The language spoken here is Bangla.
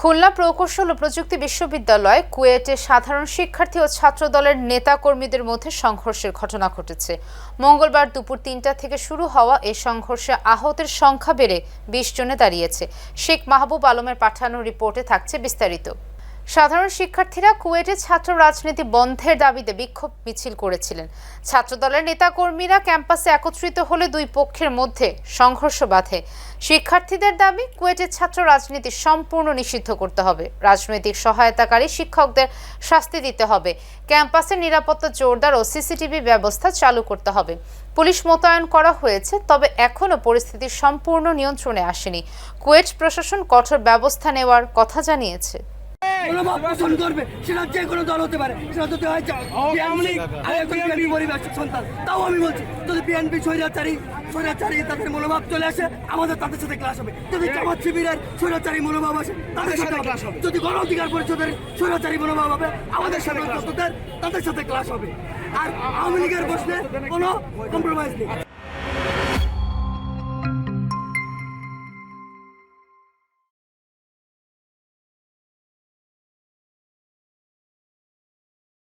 খুলনা প্রকৌশল ও প্রযুক্তি বিশ্ববিদ্যালয় কুয়েটে সাধারণ শিক্ষার্থী ও ছাত্র দলের নেতা কর্মীদের মধ্যে সংঘর্ষের ঘটনা ঘটেছে। মঙ্গলবার দুপুর তিনটা থেকে শুরু হওয়া এই সংঘর্ষে আহতের সংখ্যা বেড়ে বিশ জনে দাঁড়িয়েছে। শেখ মাহবুব আলমের পাঠানো রিপোর্টে থাকছে বিস্তারিত। সাধারণ শিক্ষার্থীরা কুয়েটে ছাত্র রাজনীতি বন্ধের দাবিতে বিক্ষোভ মিছিল করেছিলেন। ছাত্রদলের নেতাকর্মীরা ক্যাম্পাসে একত্রিত হলে দুই পক্ষের মধ্যে সংঘর্ষ বাধে। শিক্ষার্থীদের দাবি, কুয়েটের ছাত্র রাজনীতি সম্পূর্ণ নিষিদ্ধ করতে হবে। রাজনৈতিক সহায়তাকারী শিক্ষকদের শাস্তি দিতে হবে। ক্যাম্পাসের নিরাপত্তা জোরদার ও সিসিটিভি ব্যবস্থা চালু করতে হবে। পুলিশ মোতায়েন করা হয়েছে, তবে এখনও পরিস্থিতি সম্পূর্ণ নিয়ন্ত্রণে আসেনি। কুয়েট প্রশাসন কঠোর ব্যবস্থা নেওয়ার কথা জানিয়েছে। মনোভাব পোষণ করবে সেটা যে কোনো দল হতে পারে সেটা যদি হয় যা- বিএনপি, আমি একজন বিএনপি পরিবারের সন্তান। তাও আমি বলছি যদি বিএনপি স্বৈরাচারী স্বৈরাচারী তাদের মনোভাব চলে আসে আমাদের তাদের সাথে ক্লাস হবে। যদি জামাত শিবিরের স্বৈরাচারী মনোভাব আসে তাদের সাথে ক্লাস হবে। যদি গণ অধিকার পরিষদের স্বৈরাচারী মনোভাব হবে আমাদের সাথে তাদের তাদের সাথে ক্লাস হবে। আর আওয়ামী লীগের বসলে কোনো কম্প্রোমাইজ নেই।